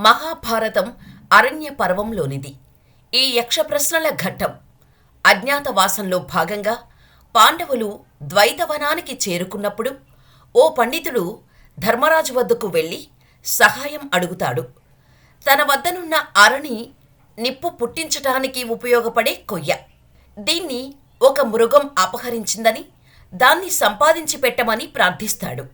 మహాభారతం అరణ్య పర్వంలోనిది. ఈ యక్షప్రశ్నల ఘట్టం. అజ్ఞాతవాసంలో భాగంగా పాండవులు ద్వైతవనానికి చేరుకున్నప్పుడు ఓ పండితుడు ధర్మరాజు వద్దకు వెళ్ళి సహాయం అడుగుతాడు. తన వద్దనున్న అరణి నిప్పు పుట్టించటానికి ఉపయోగపడే కొయ్య. దీన్ని ఒక మృగం అపహరించిందని దాన్ని సంపాదించి పెట్టమని ప్రార్థిస్తాడు.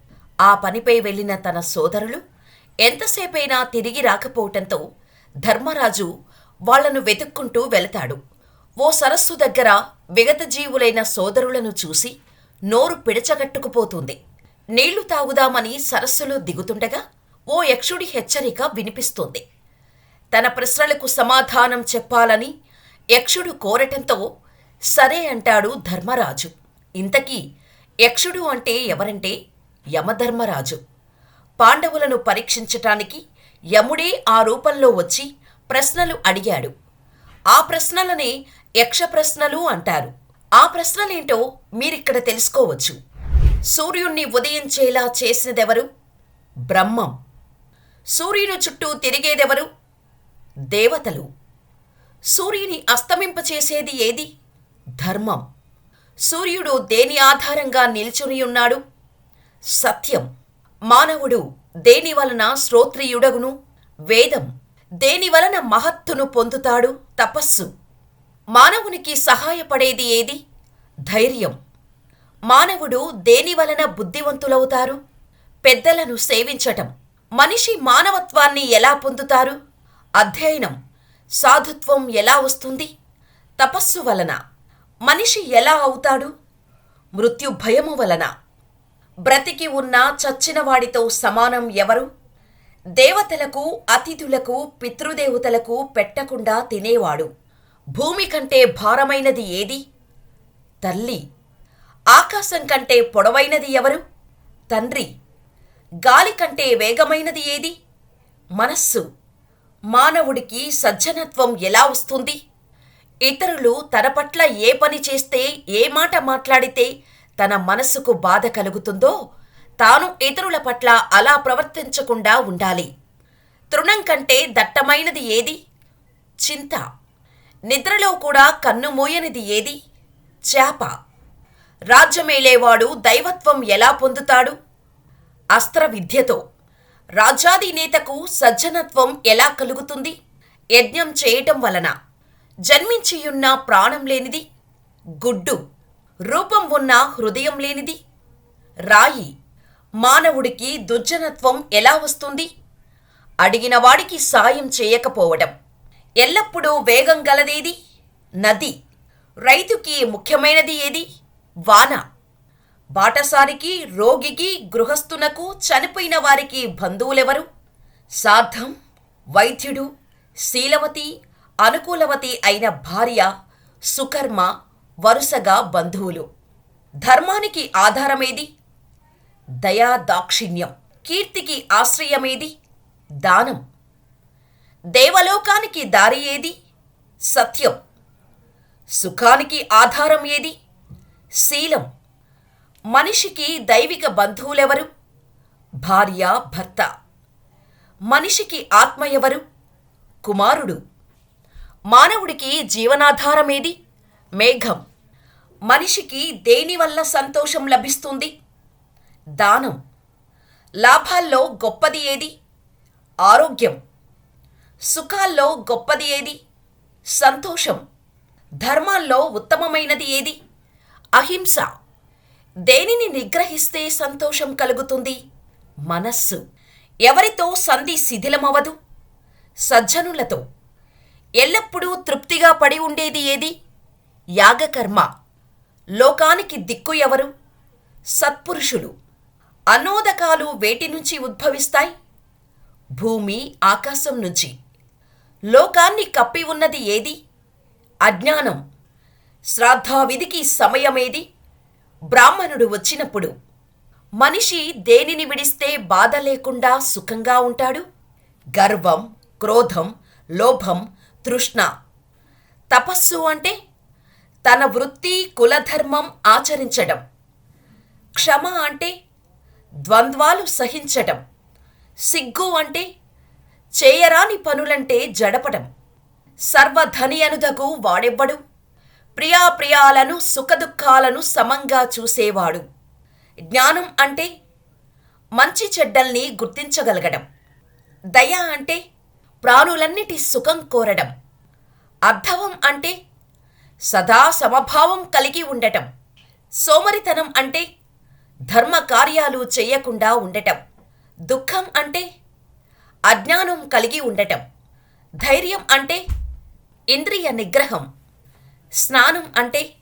ఆ పనిపై వెళ్ళిన తన సోదరులు ఎంతసేపైనా తిరిగి రాకపోవటంతో ధర్మరాజు వాళ్ళను వెతుక్కుంటూ వెళతాడు. ఓ సరస్సు దగ్గర విగతజీవులైన సోదరులను చూసి నోరు పిడచగట్టుకుపోతుంది. నీళ్ళు తాగుదామని సరస్సులో దిగుతుండగా ఓ యక్షుడి హెచ్చరిక వినిపిస్తుంది. తన ప్రశ్నలకు సమాధానం చెప్పాలని యక్షుడు కోరటంతో సరే అంటాడు ధర్మరాజు. ఇంతకీ యక్షుడు అంటే ఎవరంటే యమధర్మరాజు. పాండవులను పరీక్షించటానికి యముడే ఆ రూపంలో వచ్చి ప్రశ్నలు అడిగాడు. ఆ ప్రశ్నలనే యక్ష ప్రశ్నలు అంటారు. ఆ ప్రశ్నలేంటో మీరిక్కడ తెలుసుకోవచ్చు. సూర్యుణ్ణి ఉదయించేలా చేసినదెవరు? బ్రహ్మం. సూర్యుని చుట్టూ తిరిగేదెవరు? దేవతలు. సూర్యుని అస్తమింపచేసేది ఏది? ధర్మం. సూర్యుడు దేని ఆధారంగా నిల్చుని ఉన్నాడు? సత్యం. మానవుడు దేని వలన శ్రోత్రియుడగును? వేదం. దేని వలన మహత్తును పొందుతాడు? తపస్సు. మానవునికి సహాయపడేది ఏది? ధైర్యం. మానవుడు దేని వలన బుద్ధివంతులవుతారు? పెద్దలను సేవించటం. మనిషి మానవత్వాన్ని ఎలా పొందుతారు? అధ్యయనం. సాధుత్వం ఎలా వస్తుంది? తపస్సు వలన. మనిషి ఎలా అవుతాడు? మృత్యు భయము వలన. బ్రతికి ఉన్న చచ్చినవాడితో సమానం ఎవరు? దేవతలకు అతిథులకు పితృదేవతలకు పెట్టకుండా తినేవాడు. భూమి కంటే భారమైనది ఏది? తల్లి. ఆకాశం కంటే పొడవైనది ఎవరు? తండ్రి. గాలి కంటే వేగమైనది ఏది? మనస్సు. మానవుడికి సజ్జనత్వం ఎలా వస్తుంది? ఇతరులు తన పట్ల ఏ పని చేస్తే ఏ మాట మాట్లాడితే తన మనస్సుకు బాధ కలుగుతుందో తాను ఇతరుల పట్ల అలా ప్రవర్తించకుండా ఉండాలి. తృణం కంటే దట్టమైనది ఏది? చింత. నిద్రలో కూడా కన్ను మూయనిది ఏది? చేప. రాజ్యమేలేవాడు దైవత్వం ఎలా పొందుతాడు? అస్త్ర విద్యతో రాజ్యాధినేతకు సజ్జనత్వం ఎలా కలుగుతుంది? యజ్ఞం చేయటం వలన. జన్మించియున్న ప్రాణం లేనిది. గుడ్డు. రూపం ఉన్న హృదయం లేనిది. రాయి మానవుడికి దుర్జనత్వం ఎలా వస్తుంది? అడిగిన వాడికి సాయం చేయకపోవడం. ఎల్లప్పుడూ వేగం గలదేది? నది. రైతుకి ముఖ్యమైనది ఏది? వాన. బాటసారికి రోగికి గృహస్థునకు చనిపోయిన వారికి బంధువులెవరు? సార్థం వైద్యుడు శీలవతి అనుకూలవతి అయిన భార్య సుకర్మ వరుసగా బంధువులు. ధర్మానికి ఆధారమేది? దయా దాక్షిణ్యం కీర్తికి ఆశ్రయమేది? దానం. దేవలోకానికి దారి ఏది? సత్యం. సుఖానికి ఆధారం ఏది? శీలం. మనిషికి దైవిక బంధువులెవరు? భార్య భర్త. మనిషికి ఆత్మ ఎవరు కుమారుడు. మానవుడికి జీవనాధారమేది? మేఘం. మనిషికి దేనివల్ల సంతోషం లభిస్తుంది? దానం. లాభాల్లో గొప్పది ఏది? ఆరోగ్యం. సుఖాల్లో గొప్పది ఏది? సంతోషం. ధర్మాల్లో ఉత్తమమైనది ఏది? అహింస. దేనిని నిగ్రహిస్తే సంతోషం కలుగుతుంది? మనస్సు. ఎవరితో సంధి శిథిలమవదు సజ్జనులతో. ఎల్లప్పుడూ తృప్తిగా పడి ఉండేది ఏది? యాగకర్మ. లోకానికి దిక్కు ఎవరు? సత్పురుషులు. అనోదకాలు వేటి నుంచి ఉద్భవిస్తాయి? భూమి ఆకాశం నుంచి. లోకాన్ని కప్పి ఉన్నది ఏది? అజ్ఞానం. శ్రాద్ధావిధికి సమయమేది? బ్రాహ్మణుడు వచ్చినప్పుడు. మనిషి దేనిని విడిస్తే బాధ లేకుండా సుఖంగా ఉంటాడు? గర్వం క్రోధం లోభం తృష్ణ. తపస్సు అంటే తన వృత్తి కులధర్మం ఆచరించడం. క్షమ అంటే ద్వంద్వాలు సహించడం. సిగ్గు అంటే చేయరాని పనులంటే జడపడం. సర్వధనియనుదగు వాడెవ్వడు. ప్రియాప్రియాలను సుఖదుఖాలను సమంగా చూసేవాడు. జ్ఞానం అంటే మంచి చెడ్డల్ని గుర్తించగలగడం. దయ అంటే ప్రాణులన్నిటి సుఖం కోరడం. అర్థవం అంటే సదా సమభావం కలిగి ఉండటం. సోమరితనం అంటే ధర్మ కార్యాలు చెయ్యకుండా ఉండటం. దుఃఖం అంటే అజ్ఞానం కలిగి ఉండటం. ధైర్యం అంటే ఇంద్రియ నిగ్రహం. స్నానం అంటే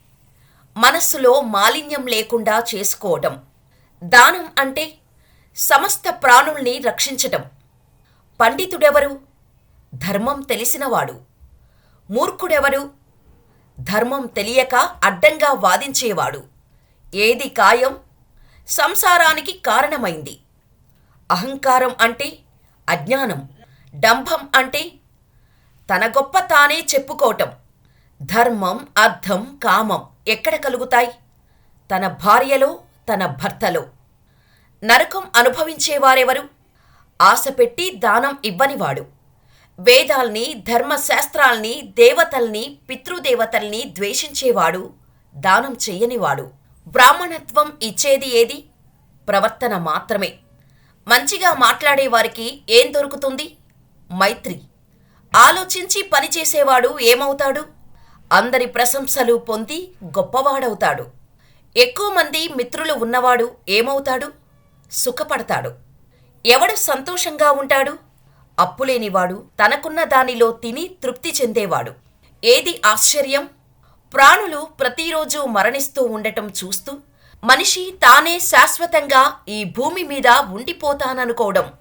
మనస్సులో మాలిన్యం లేకుండా చేసుకోవటం. దానం అంటే సమస్త ప్రాణుల్ని రక్షించటం. పండితుడెవరు? ధర్మం తెలిసినవాడు. మూర్ఖుడెవరు? ధర్మం తెలియక అడ్డంగా వాదించేవాడు. ఏది కాయం సంసారానికి కారణమైంది. అహంకారం అంటే అజ్ఞానం. డంభం అంటే తన గొప్ప తానే చెప్పుకోవటం. ధర్మం అర్థం కామం ఎక్కడ కలుగుతాయి? తన భార్యలో తన భర్తలో. నరకం అనుభవించేవారెవరు? ఆశ పెట్టి దానం ఇవ్వనివాడు. వేదాల్ని ధర్మశాస్త్రాల్ని దేవతల్ని పితృదేవతల్ని ద్వేషించేవాడు దానం చెయ్యనివాడు బ్రాహ్మణత్వం ఇచ్చేది ఏది? ప్రవర్తన మాత్రమే. మంచిగా మాట్లాడేవారికి ఏం దొరుకుతుంది? మైత్రి. ఆలోచించి పనిచేసేవాడు ఏమవుతాడు? అందరి ప్రశంసలు పొంది గొప్పవాడవుతాడు. ఎక్కువ మంది మిత్రులు ఉన్నవాడు ఏమవుతాడు? సుఖపడతాడు. ఎవడు సంతోషంగా ఉంటాడు? అప్పులేనివాడు తనకున్న దానిలో తిని తృప్తి చెందేవాడు. ఏది ఆశ్చర్యం? ప్రాణులు ప్రతిరోజు మరణిస్తూ ఉండటం చూస్తూ మనిషి తానే శాశ్వతంగా ఈ భూమి మీద ఉండిపోతాననుకోవడం.